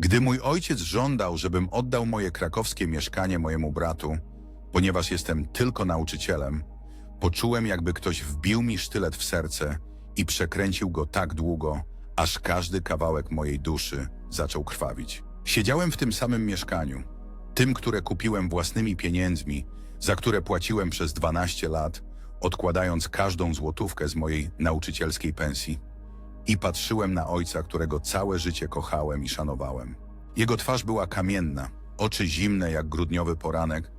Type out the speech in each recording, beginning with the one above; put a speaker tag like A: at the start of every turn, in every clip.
A: Gdy mój ojciec żądał, żebym oddał moje krakowskie mieszkanie mojemu bratu, ponieważ jestem tylko nauczycielem, poczułem jakby ktoś wbił mi sztylet w serce i przekręcił go tak długo, aż każdy kawałek mojej duszy zaczął krwawić. Siedziałem w tym samym mieszkaniu, tym, które kupiłem własnymi pieniędzmi, za które płaciłem przez 12 lat, odkładając każdą złotówkę z mojej nauczycielskiej pensji. I patrzyłem na ojca, którego całe życie kochałem i szanowałem. Jego twarz była kamienna, oczy zimne jak grudniowy poranek,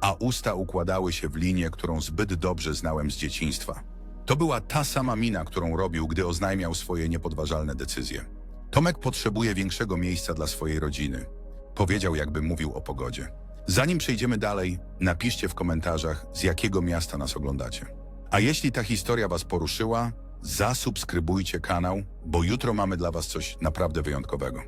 A: a usta układały się w linię, którą zbyt dobrze znałem z dzieciństwa. To była ta sama mina, którą robił, gdy oznajmiał swoje niepodważalne decyzje. Tomek potrzebuje większego miejsca dla swojej rodziny. Powiedział, jakby mówił o pogodzie. Zanim przejdziemy dalej, napiszcie w komentarzach, z jakiego miasta nas oglądacie. A jeśli ta historia Was poruszyła, zasubskrybujcie kanał, bo jutro mamy dla Was coś naprawdę wyjątkowego.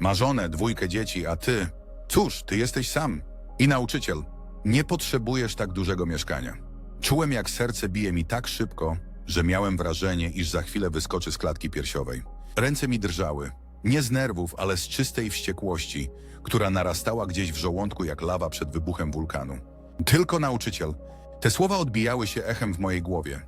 A: Ma żonę, dwójkę dzieci, a Ty, cóż, Ty jesteś sam i nauczyciel. Nie potrzebujesz tak dużego mieszkania. Czułem, jak serce bije mi tak szybko, że miałem wrażenie, iż za chwilę wyskoczy z klatki piersiowej. Ręce mi drżały. Nie z nerwów, ale z czystej wściekłości, która narastała gdzieś w żołądku jak lawa przed wybuchem wulkanu. Tylko nauczyciel. Te słowa odbijały się echem w mojej głowie.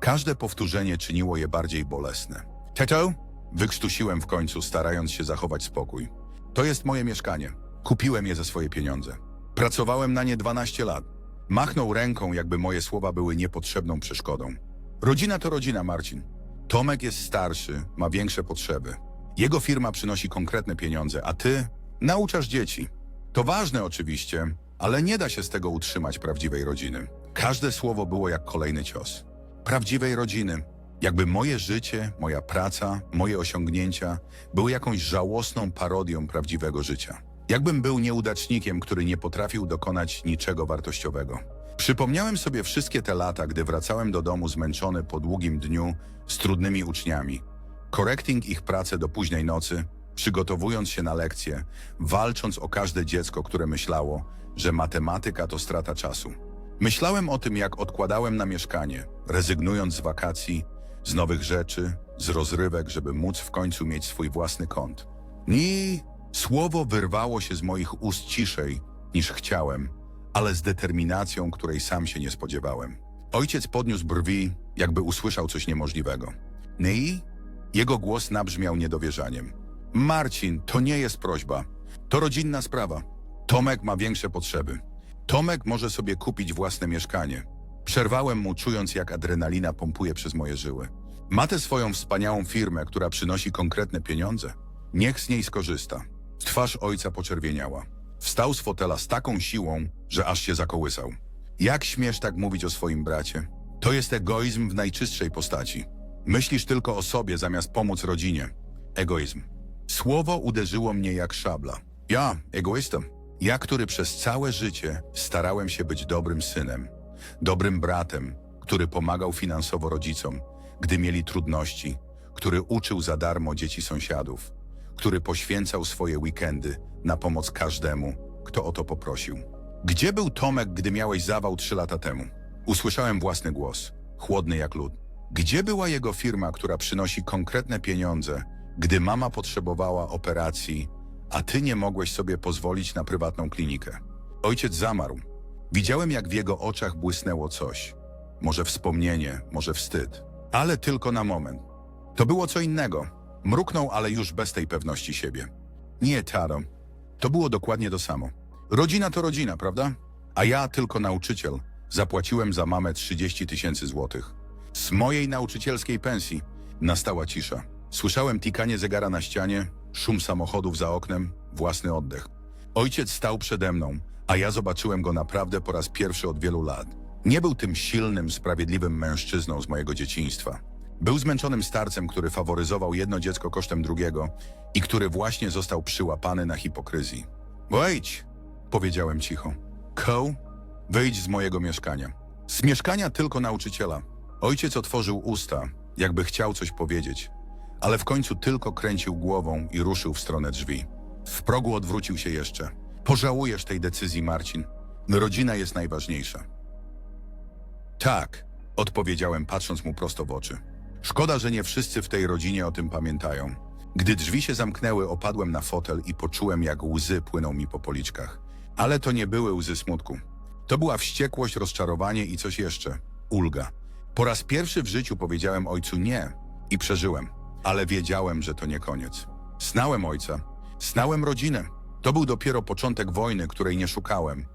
A: Każde powtórzenie czyniło je bardziej bolesne. Teto? Wykrztusiłem w końcu, starając się zachować spokój. To jest moje mieszkanie. Kupiłem je za swoje pieniądze. Pracowałem na nie 12 lat. Machnął ręką, jakby moje słowa były niepotrzebną przeszkodą. Rodzina to rodzina, Marcin. Tomek jest starszy, ma większe potrzeby. Jego firma przynosi konkretne pieniądze, a ty nauczasz dzieci. To ważne oczywiście, ale nie da się z tego utrzymać prawdziwej rodziny. Każde słowo było jak kolejny cios. Prawdziwej rodziny. Jakby moje życie, moja praca, moje osiągnięcia były jakąś żałosną parodią prawdziwego życia. Jakbym był nieudacznikiem, który nie potrafił dokonać niczego wartościowego. Przypomniałem sobie wszystkie te lata, gdy wracałem do domu zmęczony po długim dniu z trudnymi uczniami, correcting ich pracę do późnej nocy, przygotowując się na lekcje, walcząc o każde dziecko, które myślało, że matematyka to strata czasu. Myślałem o tym, jak odkładałem na mieszkanie, rezygnując z wakacji, z nowych rzeczy, z rozrywek, żeby móc w końcu mieć swój własny kąt. I słowo wyrwało się z moich ust ciszej niż chciałem, ale z determinacją, której sam się nie spodziewałem. Ojciec podniósł brwi, jakby usłyszał coś niemożliwego. Nei? Jego głos nabrzmiał niedowierzaniem. Marcin, to nie jest prośba. To rodzinna sprawa. Tomek ma większe potrzeby. Tomek może sobie kupić własne mieszkanie. Przerwałem mu, czując jak adrenalina pompuje przez moje żyły. Ma tę swoją wspaniałą firmę, która przynosi konkretne pieniądze. Niech z niej skorzysta. Twarz ojca poczerwieniała. Wstał z fotela z taką siłą, że aż się zakołysał. Jak śmiesz tak mówić o swoim bracie? To jest egoizm w najczystszej postaci. Myślisz tylko o sobie zamiast pomóc rodzinie. Egoizm. Słowo uderzyło mnie jak szabla. Ja, egoista. Ja, który przez całe życie starałem się być dobrym synem, dobrym bratem, który pomagał finansowo rodzicom, gdy mieli trudności, który uczył za darmo dzieci sąsiadów, który poświęcał swoje weekendy na pomoc każdemu, kto o to poprosił. Gdzie był Tomek, gdy miałeś zawał trzy lata temu? Usłyszałem własny głos, chłodny jak lód. Gdzie była jego firma, która przynosi konkretne pieniądze, gdy mama potrzebowała operacji, a ty nie mogłeś sobie pozwolić na prywatną klinikę? Ojciec zamarł. Widziałem, jak w jego oczach błysnęło coś. Może wspomnienie, może wstyd. Ale tylko na moment. To było co innego. Mruknął, ale już bez tej pewności siebie. Nie, Taro. To było dokładnie to samo. Rodzina to rodzina, prawda? A ja, tylko nauczyciel, zapłaciłem za mamę 30 tysięcy złotych. Z mojej nauczycielskiej pensji nastała cisza. Słyszałem tikanie zegara na ścianie, szum samochodów za oknem, własny oddech. Ojciec stał przede mną, a ja zobaczyłem go naprawdę po raz pierwszy od wielu lat. Nie był tym silnym, sprawiedliwym mężczyzną z mojego dzieciństwa. Był zmęczonym starcem, który faworyzował jedno dziecko kosztem drugiego i który właśnie został przyłapany na hipokryzji. Wejdź, powiedziałem cicho. Ko, wyjdź z mojego mieszkania. Z mieszkania tylko nauczyciela. Ojciec otworzył usta, jakby chciał coś powiedzieć, ale w końcu tylko kręcił głową i ruszył w stronę drzwi. W progu odwrócił się jeszcze. Pożałujesz tej decyzji, Marcin. Rodzina jest najważniejsza. Tak, odpowiedziałem, patrząc mu prosto w oczy. Szkoda, że nie wszyscy w tej rodzinie o tym pamiętają. Gdy drzwi się zamknęły, opadłem na fotel i poczułem, jak łzy płyną mi po policzkach. Ale to nie były łzy smutku. To była wściekłość, rozczarowanie i coś jeszcze ulga. Po raz pierwszy w życiu powiedziałem ojcu nie i przeżyłem, ale wiedziałem, że to nie koniec. Znałem ojca, znałem rodzinę. To był dopiero początek wojny, której nie szukałem,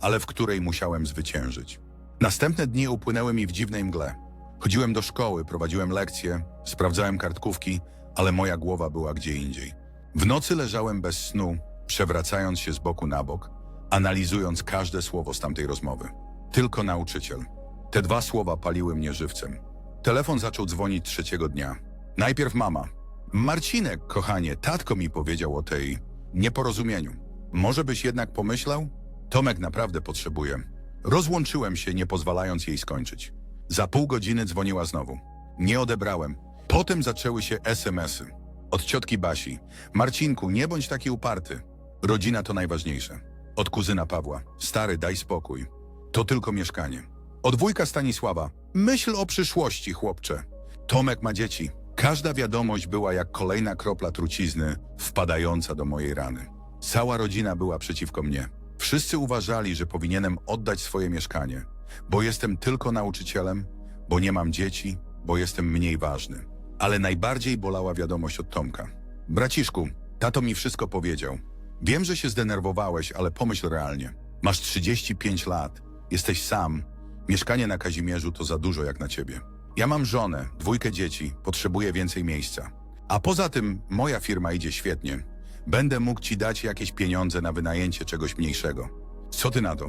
A: ale w której musiałem zwyciężyć. Następne dni upłynęły mi w dziwnej mgle. Chodziłem do szkoły, prowadziłem lekcje, sprawdzałem kartkówki, ale moja głowa była gdzie indziej. W nocy leżałem bez snu, przewracając się z boku na bok, analizując każde słowo z tamtej rozmowy. Tylko nauczyciel. Te dwa słowa paliły mnie żywcem. Telefon zaczął dzwonić trzeciego dnia. Najpierw mama. Marcinek, kochanie, tatko mi powiedział o tej nieporozumieniu. Może byś jednak pomyślał? Tomek naprawdę potrzebuje. Rozłączyłem się, nie pozwalając jej skończyć. Za pół godziny dzwoniła znowu. Nie odebrałem. Potem zaczęły się SMS-y. Od ciotki Basi. Marcinku, nie bądź taki uparty. Rodzina to najważniejsze. Od kuzyna Pawła. Stary, daj spokój. To tylko mieszkanie. Od wujka Stanisława. Myśl o przyszłości, chłopcze. Tomek ma dzieci. Każda wiadomość była jak kolejna kropla trucizny wpadająca do mojej rany. Cała rodzina była przeciwko mnie. Wszyscy uważali, że powinienem oddać swoje mieszkanie, bo jestem tylko nauczycielem, bo nie mam dzieci, bo jestem mniej ważny. Ale najbardziej bolała wiadomość od Tomka. Braciszku, tato mi wszystko powiedział. Wiem, że się zdenerwowałeś, ale pomyśl realnie. Masz 35 lat, jesteś sam, mieszkanie na Kazimierzu to za dużo jak na ciebie. Ja mam żonę, dwójkę dzieci, potrzebuję więcej miejsca. A poza tym moja firma idzie świetnie. Będę mógł ci dać jakieś pieniądze na wynajęcie czegoś mniejszego. Co ty na to?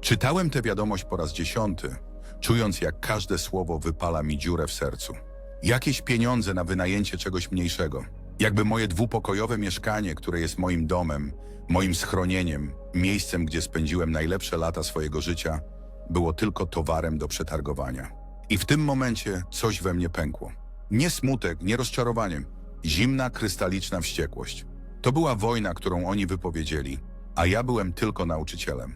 A: Czytałem tę wiadomość po raz dziesiąty, czując jak każde słowo wypala mi dziurę w sercu. Jakieś pieniądze na wynajęcie czegoś mniejszego. Jakby moje dwupokojowe mieszkanie, które jest moim domem, moim schronieniem, miejscem, gdzie spędziłem najlepsze lata swojego życia, było tylko towarem do przetargowania. I w tym momencie coś we mnie pękło. Nie smutek, nie rozczarowanie. Zimna, krystaliczna wściekłość. To była wojna, którą oni wypowiedzieli, a ja byłem tylko nauczycielem.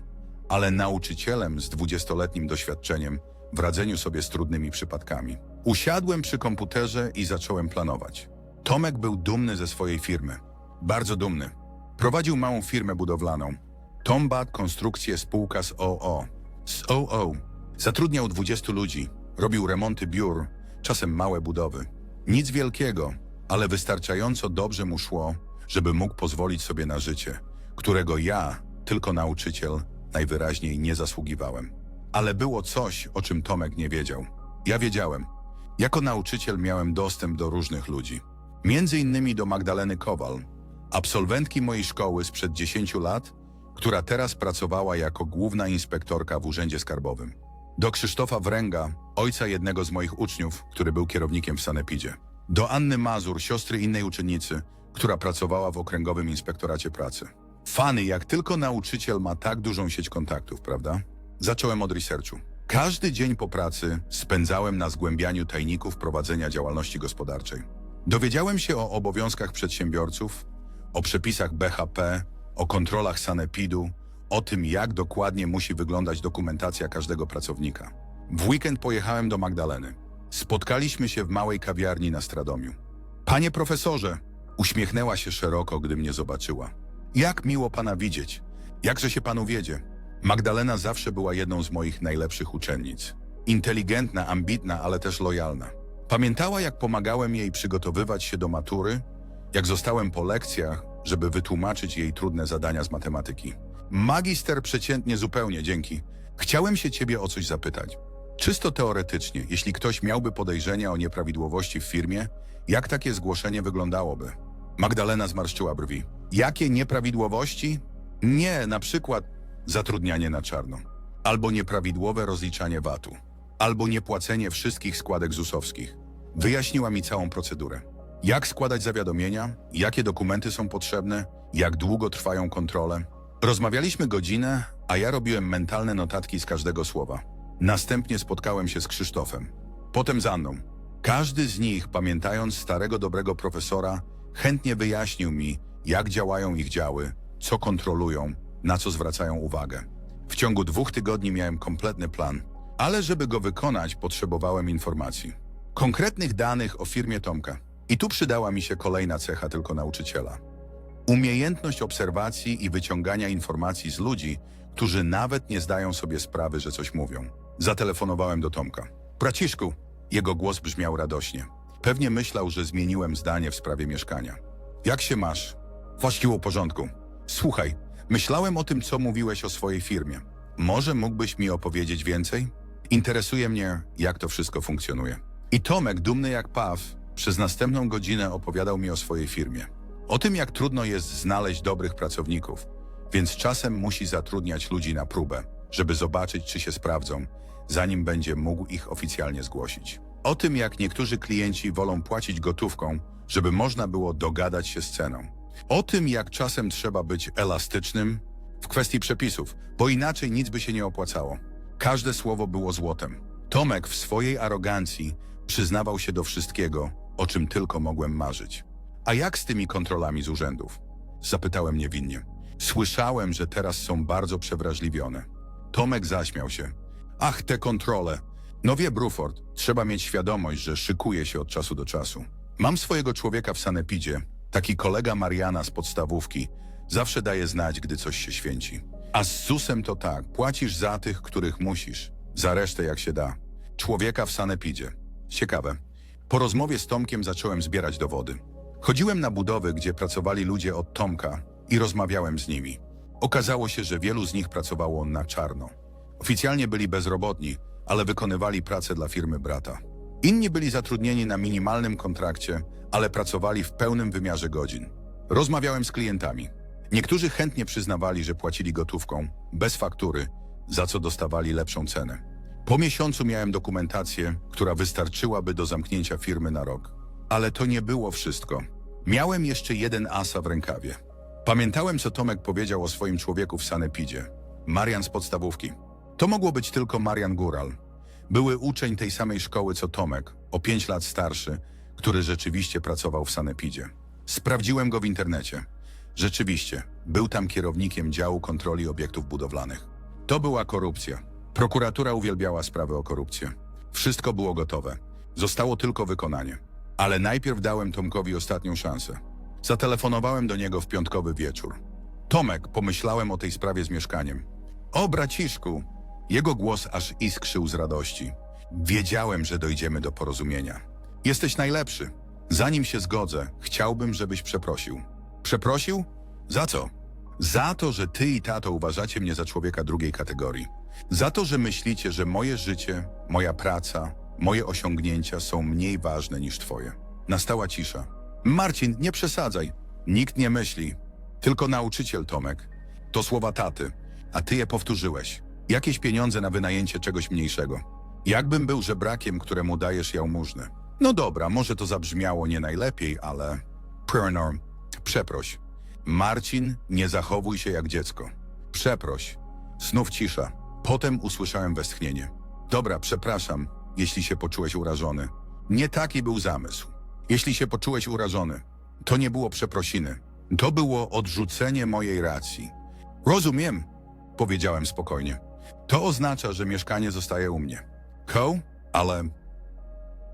A: Ale nauczycielem z dwudziestoletnim doświadczeniem w radzeniu sobie z trudnymi przypadkami. Usiadłem przy komputerze i zacząłem planować. Tomek był dumny ze swojej firmy. Bardzo dumny. Prowadził małą firmę budowlaną. Tombat Konstrukcje spółka z OO. Z OO. Zatrudniał 20 ludzi. Robił remonty biur, czasem małe budowy. Nic wielkiego, ale wystarczająco dobrze mu szło, żeby mógł pozwolić sobie na życie, którego ja, tylko nauczyciel, najwyraźniej nie zasługiwałem. Ale było coś, o czym Tomek nie wiedział. Ja wiedziałem. Jako nauczyciel miałem dostęp do różnych ludzi. Między innymi do Magdaleny Kowal, absolwentki mojej szkoły sprzed 10 lat, która teraz pracowała jako główna inspektorka w Urzędzie Skarbowym. Do Krzysztofa Wręga, ojca jednego z moich uczniów, który był kierownikiem w Sanepidzie. Do Anny Mazur, siostry innej uczennicy, która pracowała w Okręgowym Inspektoracie Pracy. Fany, jak tylko nauczyciel ma tak dużą sieć kontaktów, prawda? Zacząłem od researchu. Każdy dzień po pracy spędzałem na zgłębianiu tajników prowadzenia działalności gospodarczej. Dowiedziałem się o obowiązkach przedsiębiorców, o przepisach BHP, o kontrolach Sanepidu, o tym, jak dokładnie musi wyglądać dokumentacja każdego pracownika. W weekend pojechałem do Magdaleny. Spotkaliśmy się w małej kawiarni na Stradomiu. Panie profesorze, uśmiechnęła się szeroko, gdy mnie zobaczyła. Jak miło pana widzieć. Jakże się panu wiedzie? Magdalena zawsze była jedną z moich najlepszych uczennic. Inteligentna, ambitna, ale też lojalna. Pamiętała, jak pomagałem jej przygotowywać się do matury, jak zostałem po lekcjach, żeby wytłumaczyć jej trudne zadania z matematyki. Magister przeciętnie zupełnie, dzięki. Chciałem się ciebie o coś zapytać. Czysto teoretycznie, jeśli ktoś miałby podejrzenia o nieprawidłowości w firmie, jak takie zgłoszenie wyglądałoby? Magdalena zmarszczyła brwi. Jakie nieprawidłowości? Nie, na przykład zatrudnianie na czarno, albo nieprawidłowe rozliczanie VAT-u, albo niepłacenie wszystkich składek ZUS-owskich. Wyjaśniła mi całą procedurę. Jak składać zawiadomienia, jakie dokumenty są potrzebne, jak długo trwają kontrole. Rozmawialiśmy godzinę, a ja robiłem mentalne notatki z każdego słowa. Następnie spotkałem się z Krzysztofem, potem z Anną. Każdy z nich, pamiętając starego dobrego profesora, chętnie wyjaśnił mi, jak działają ich działy, co kontrolują, na co zwracają uwagę. W ciągu dwóch tygodni miałem kompletny plan, ale żeby go wykonać, potrzebowałem informacji. Konkretnych danych o firmie Tomka. I tu przydała mi się kolejna cecha tylko nauczyciela. Umiejętność obserwacji i wyciągania informacji z ludzi, którzy nawet nie zdają sobie sprawy, że coś mówią. Zatelefonowałem do Tomka. Braciszku, jego głos brzmiał radośnie. Pewnie myślał, że zmieniłem zdanie w sprawie mieszkania. Jak się masz? Właściwie w porządku. Słuchaj, myślałem o tym, co mówiłeś o swojej firmie. Może mógłbyś mi opowiedzieć więcej? Interesuje mnie, jak to wszystko funkcjonuje. I Tomek, dumny jak paw, przez następną godzinę opowiadał mi o swojej firmie. O tym, jak trudno jest znaleźć dobrych pracowników, więc czasem musi zatrudniać ludzi na próbę, żeby zobaczyć, czy się sprawdzą, zanim będzie mógł ich oficjalnie zgłosić. O tym, jak niektórzy klienci wolą płacić gotówką, żeby można było dogadać się z ceną. O tym, jak czasem trzeba być elastycznym w kwestii przepisów, bo inaczej nic by się nie opłacało. Każde słowo było złotem. Tomek w swojej arogancji przyznawał się do wszystkiego, o czym tylko mogłem marzyć. A jak z tymi kontrolami z urzędów? Zapytałem niewinnie. Słyszałem, że teraz są bardzo przewrażliwione. Tomek zaśmiał się. Ach, te kontrole. No wie Bruford, trzeba mieć świadomość, że szykuje się od czasu do czasu. Mam swojego człowieka w sanepidzie, taki kolega Mariana z podstawówki. Zawsze daje znać, gdy coś się święci. A z susem to tak, płacisz za tych, których musisz. Za resztę jak się da. Człowieka w sanepidzie. Ciekawe. Po rozmowie z Tomkiem zacząłem zbierać dowody. Chodziłem na budowy, gdzie pracowali ludzie od Tomka i rozmawiałem z nimi. Okazało się, że wielu z nich pracowało na czarno. Oficjalnie byli bezrobotni, ale wykonywali pracę dla firmy brata. Inni byli zatrudnieni na minimalnym kontrakcie, ale pracowali w pełnym wymiarze godzin. Rozmawiałem z klientami. Niektórzy chętnie przyznawali, że płacili gotówką, bez faktury, za co dostawali lepszą cenę. Po miesiącu miałem dokumentację, która wystarczyłaby do zamknięcia firmy na rok. Ale to nie było wszystko. Miałem jeszcze jeden asa w rękawie. Pamiętałem, co Tomek powiedział o swoim człowieku w Sanepidzie. Marian z podstawówki. To mogło być tylko Marian Góral. Były uczeń tej samej szkoły co Tomek, o pięć lat starszy, który rzeczywiście pracował w Sanepidzie. Sprawdziłem go w internecie. Rzeczywiście, był tam kierownikiem działu kontroli obiektów budowlanych. To była korupcja. Prokuratura uwielbiała sprawy o korupcję. Wszystko było gotowe. Zostało tylko wykonanie. Ale najpierw dałem Tomkowi ostatnią szansę. Zatelefonowałem do niego w piątkowy wieczór. Tomek, pomyślałem o tej sprawie z mieszkaniem. O, braciszku! Jego głos aż iskrzył z radości. Wiedziałem, że dojdziemy do porozumienia. Jesteś najlepszy. Zanim się zgodzę, chciałbym, żebyś przeprosił. Przeprosił? Za co? Za to, że ty i tato uważacie mnie za człowieka drugiej kategorii. Za to, że myślicie, że moje życie, moja praca, moje osiągnięcia są mniej ważne niż twoje. Nastała cisza. Marcin, nie przesadzaj. Nikt nie myśli. Tylko nauczyciel Tomek. To słowa taty, a ty je powtórzyłeś. Jakieś pieniądze na wynajęcie czegoś mniejszego. Jakbym był żebrakiem, któremu dajesz jałmużnę. No dobra, może to zabrzmiało nie najlepiej, ale... Pernor, przeproś. Marcin, nie zachowuj się jak dziecko. Przeproś. Znów cisza. Potem usłyszałem westchnienie. Dobra, przepraszam, jeśli się poczułeś urażony. Nie taki był zamysł. Jeśli się poczułeś urażony, to nie było przeprosiny. To było odrzucenie mojej racji. Rozumiem, powiedziałem spokojnie. To oznacza, że mieszkanie zostaje u mnie. Ko, ale...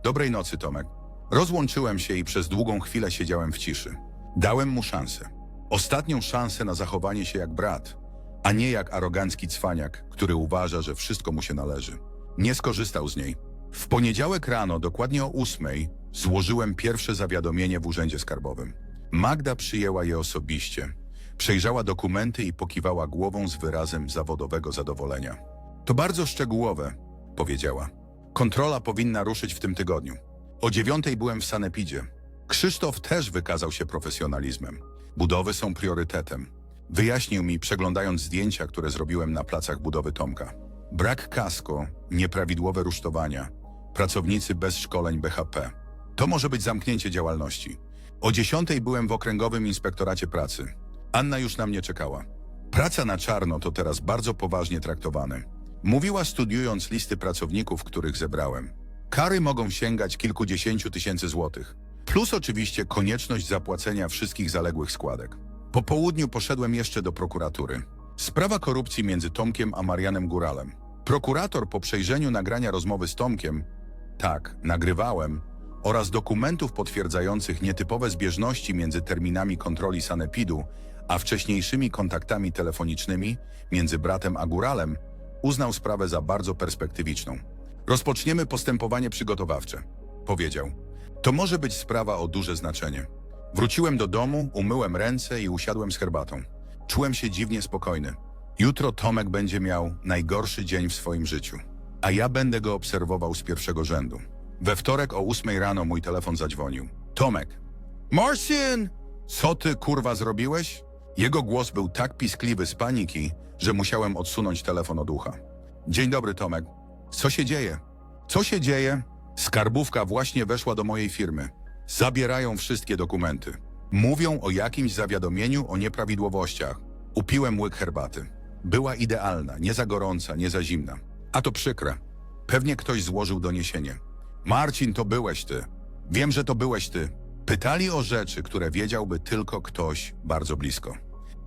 A: Dobrej nocy, Tomek. Rozłączyłem się i przez długą chwilę siedziałem w ciszy. Dałem mu szansę. Ostatnią szansę na zachowanie się jak brat, a nie jak arogancki cwaniak, który uważa, że wszystko mu się należy. Nie skorzystał z niej. W poniedziałek rano, dokładnie o ósmej, złożyłem pierwsze zawiadomienie w Urzędzie Skarbowym. Magda przyjęła je osobiście. Przejrzała dokumenty i pokiwała głową z wyrazem zawodowego zadowolenia. To bardzo szczegółowe, powiedziała. Kontrola powinna ruszyć w tym tygodniu. O dziewiątej byłem w Sanepidzie. Krzysztof też wykazał się profesjonalizmem. Budowy są priorytetem. Wyjaśnił mi, przeglądając zdjęcia, które zrobiłem na placach budowy Tomka. Brak kasko, nieprawidłowe rusztowania, pracownicy bez szkoleń BHP. To może być zamknięcie działalności. O dziesiątej byłem w Okręgowym Inspektoracie Pracy. Anna już na mnie czekała. Praca na czarno to teraz bardzo poważnie traktowane. Mówiła studiując listy pracowników, których zebrałem. Kary mogą sięgać kilkudziesięciu tysięcy złotych. Plus oczywiście konieczność zapłacenia wszystkich zaległych składek. Po południu poszedłem jeszcze do prokuratury. Sprawa korupcji między Tomkiem a Marianem Góralem. Prokurator po przejrzeniu nagrania rozmowy z Tomkiem, tak, nagrywałem, oraz dokumentów potwierdzających nietypowe zbieżności między terminami kontroli sanepidu a wcześniejszymi kontaktami telefonicznymi między bratem a góralem, uznał sprawę za bardzo perspektywiczną. Rozpoczniemy postępowanie przygotowawcze, powiedział. To może być sprawa o duże znaczenie. Wróciłem do domu, umyłem ręce i usiadłem z herbatą. Czułem się dziwnie spokojny. Jutro Tomek będzie miał najgorszy dzień w swoim życiu, a ja będę go obserwował z pierwszego rzędu. We wtorek o ósmej rano mój telefon zadzwonił. Tomek. Marcin! Co ty kurwa zrobiłeś? Jego głos był tak piskliwy z paniki, że musiałem odsunąć telefon od ucha. Dzień dobry, Tomek. Co się dzieje? Co się dzieje? Skarbówka właśnie weszła do mojej firmy. Zabierają wszystkie dokumenty. Mówią o jakimś zawiadomieniu o nieprawidłowościach. Upiłem łyk herbaty. Była idealna, nie za gorąca, nie za zimna. A to przykre. Pewnie ktoś złożył doniesienie. Marcin, to byłeś ty. Wiem, że to byłeś ty. Pytali o rzeczy, które wiedziałby tylko ktoś bardzo blisko.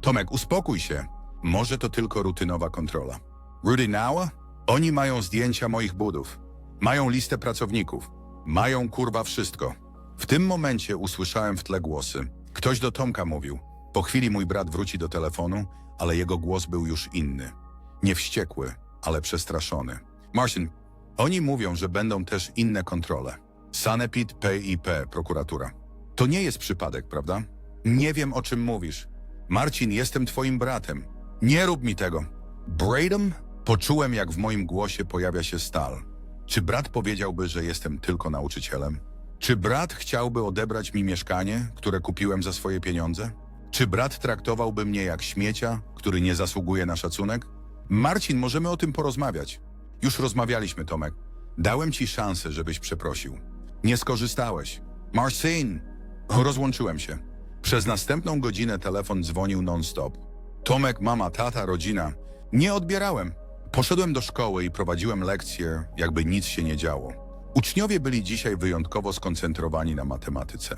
A: Tomek, uspokój się. Może to tylko rutynowa kontrola. Rudy Nała? Oni mają zdjęcia moich budów. Mają listę pracowników. Mają kurwa wszystko. W tym momencie usłyszałem w tle głosy. Ktoś do Tomka mówił. Po chwili mój brat wróci do telefonu, ale jego głos był już inny. Nie wściekły, ale przestraszony. Marcin, oni mówią, że będą też inne kontrole. Sanepid, PIP, prokuratura. To nie jest przypadek, prawda? Nie wiem, o czym mówisz. Marcin, jestem twoim bratem. Nie rób mi tego. Bradom? Poczułem, jak w moim głosie pojawia się stal. Czy brat powiedziałby, że jestem tylko nauczycielem? Czy brat chciałby odebrać mi mieszkanie, które kupiłem za swoje pieniądze? Czy brat traktowałby mnie jak śmiecia, który nie zasługuje na szacunek? Marcin, możemy o tym porozmawiać. Już rozmawialiśmy, Tomek. Dałem ci szansę, żebyś przeprosił. Nie skorzystałeś. Marcin! Rozłączyłem się. Przez następną godzinę telefon dzwonił non-stop. Tomek, mama, tata, rodzina. Nie odbierałem. Poszedłem do szkoły i prowadziłem lekcje, jakby nic się nie działo. Uczniowie byli dzisiaj wyjątkowo skoncentrowani na matematyce.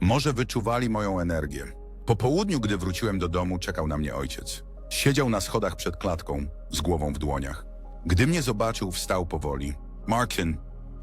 A: Może wyczuwali moją energię. Po południu, gdy wróciłem do domu, czekał na mnie ojciec. Siedział na schodach przed klatką, z głową w dłoniach. Gdy mnie zobaczył, wstał powoli. Martin,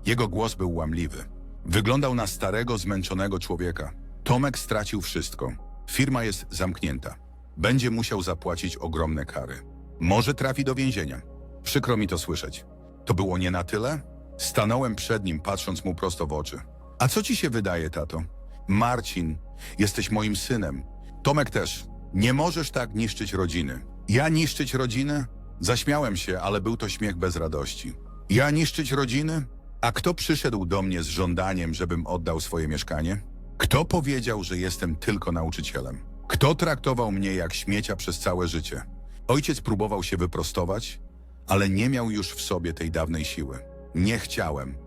A: jego głos był łamliwy. Wyglądał na starego, zmęczonego człowieka. Tomek stracił wszystko. Firma jest zamknięta. Będzie musiał zapłacić ogromne kary. Może trafi do więzienia. Przykro mi to słyszeć. To było nie na tyle? Stanąłem przed nim, patrząc mu prosto w oczy. A co ci się wydaje, tato? Marcin, jesteś moim synem. Tomek też. Nie możesz tak niszczyć rodziny. Ja niszczyć rodzinę? Zaśmiałem się, ale był to śmiech bez radości. Ja niszczyć rodziny? A kto przyszedł do mnie z żądaniem, żebym oddał swoje mieszkanie? Kto powiedział, że jestem tylko nauczycielem? Kto traktował mnie jak śmiecia przez całe życie? Ojciec próbował się wyprostować, ale nie miał już w sobie tej dawnej siły. Nie chciałem.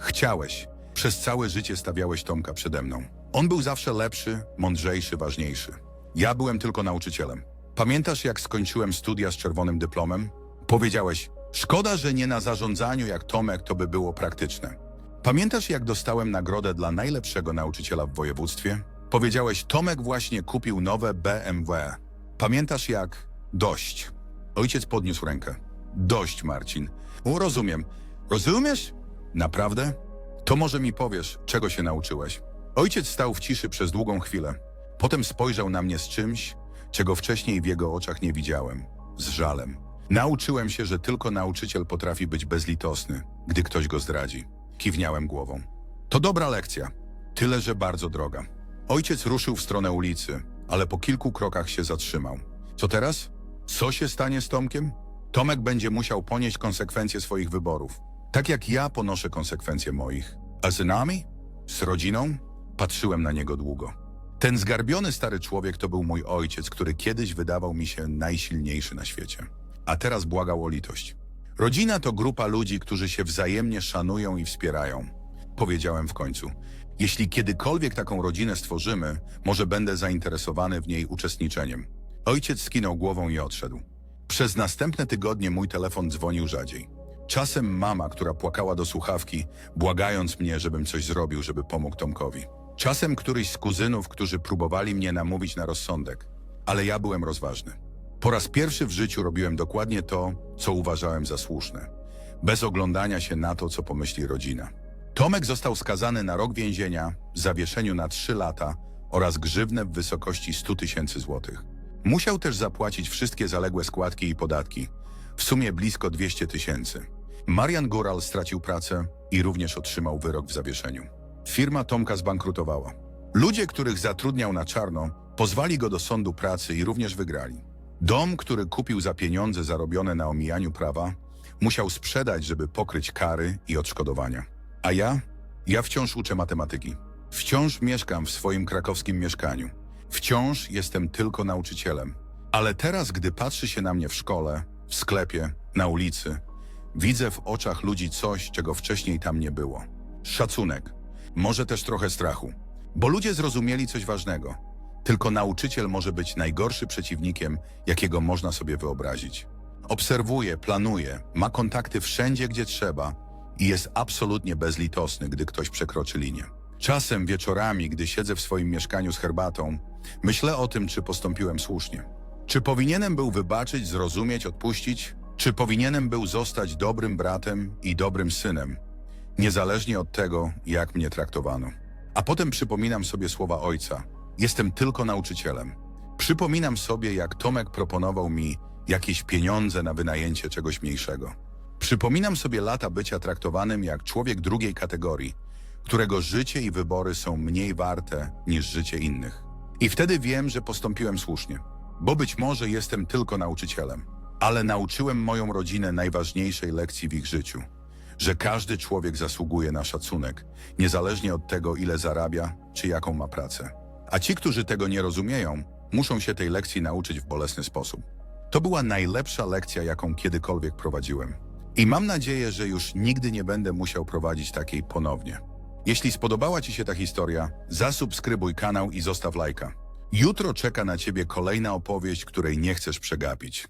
A: Chciałeś. Przez całe życie stawiałeś Tomka przede mną. On był zawsze lepszy, mądrzejszy, ważniejszy. Ja byłem tylko nauczycielem. Pamiętasz, jak skończyłem studia z czerwonym dyplomem? Powiedziałeś, szkoda, że nie na zarządzaniu jak Tomek, to by było praktyczne. Pamiętasz, jak dostałem nagrodę dla najlepszego nauczyciela w województwie? Powiedziałeś, Tomek właśnie kupił nowe BMW. Pamiętasz, jak... Dość. Ojciec podniósł rękę. Dość, Marcin. O, rozumiem. Rozumiesz? Naprawdę? To może mi powiesz, czego się nauczyłeś. Ojciec stał w ciszy przez długą chwilę. Potem spojrzał na mnie z czymś, czego wcześniej w jego oczach nie widziałem. Z żalem. Nauczyłem się, że tylko nauczyciel potrafi być bezlitosny, gdy ktoś go zdradzi. Kiwniałem głową. To dobra lekcja. Tyle, że bardzo droga. Ojciec ruszył w stronę ulicy, ale po kilku krokach się zatrzymał. Co teraz? Co się stanie z Tomkiem? Tomek będzie musiał ponieść konsekwencje swoich wyborów. Tak jak ja ponoszę konsekwencje moich. A z nami? Z rodziną? Patrzyłem na niego długo. Ten zgarbiony stary człowiek to był mój ojciec, który kiedyś wydawał mi się najsilniejszy na świecie. A teraz błagał o litość. Rodzina to grupa ludzi, którzy się wzajemnie szanują i wspierają. Powiedziałem w końcu. Jeśli kiedykolwiek taką rodzinę stworzymy, może będę zainteresowany w niej uczestniczeniem. Ojciec skinął głową i odszedł. Przez następne tygodnie mój telefon dzwonił rzadziej. Czasem mama, która płakała do słuchawki, błagając mnie, żebym coś zrobił, żeby pomógł Tomkowi. Czasem któryś z kuzynów, którzy próbowali mnie namówić na rozsądek, ale ja byłem rozważny. Po raz pierwszy w życiu robiłem dokładnie to, co uważałem za słuszne, bez oglądania się na to, co pomyśli rodzina. Tomek został skazany na rok więzienia, zawieszeniu na 3 lata oraz grzywnę w wysokości 100 tysięcy złotych. Musiał też zapłacić wszystkie zaległe składki i podatki, w sumie blisko 200 tysięcy. Marian Góral stracił pracę i również otrzymał wyrok w zawieszeniu. Firma Tomka zbankrutowała. Ludzie, których zatrudniał na czarno, pozwali go do sądu pracy i również wygrali. Dom, który kupił za pieniądze zarobione na omijaniu prawa, musiał sprzedać, żeby pokryć kary i odszkodowania. A ja? Ja wciąż uczę matematyki. Wciąż mieszkam w swoim krakowskim mieszkaniu. Wciąż jestem tylko nauczycielem. Ale teraz, gdy patrzy się na mnie w szkole, w sklepie, na ulicy, widzę w oczach ludzi coś, czego wcześniej tam nie było. Szacunek. Może też trochę strachu. Bo ludzie zrozumieli coś ważnego. Tylko nauczyciel może być najgorszy przeciwnikiem, jakiego można sobie wyobrazić. Obserwuje, planuje, ma kontakty wszędzie, gdzie trzeba i jest absolutnie bezlitosny, gdy ktoś przekroczy linię. Czasem wieczorami, gdy siedzę w swoim mieszkaniu z herbatą, myślę o tym, czy postąpiłem słusznie. Czy powinienem był wybaczyć, zrozumieć, odpuścić? Czy powinienem był zostać dobrym bratem i dobrym synem, niezależnie od tego, jak mnie traktowano? A potem przypominam sobie słowa ojca. Jestem tylko nauczycielem. Przypominam sobie, jak Tomek proponował mi jakieś pieniądze na wynajęcie czegoś mniejszego. Przypominam sobie lata bycia traktowanym jak człowiek drugiej kategorii, którego życie i wybory są mniej warte niż życie innych. I wtedy wiem, że postąpiłem słusznie, bo być może jestem tylko nauczycielem, ale nauczyłem moją rodzinę najważniejszej lekcji w ich życiu, że każdy człowiek zasługuje na szacunek, niezależnie od tego, ile zarabia czy jaką ma pracę. A ci, którzy tego nie rozumieją, muszą się tej lekcji nauczyć w bolesny sposób. To była najlepsza lekcja, jaką kiedykolwiek prowadziłem. I mam nadzieję, że już nigdy nie będę musiał prowadzić takiej ponownie. Jeśli spodobała Ci się ta historia, zasubskrybuj kanał i zostaw lajka. Jutro czeka na Ciebie kolejna opowieść, której nie chcesz przegapić.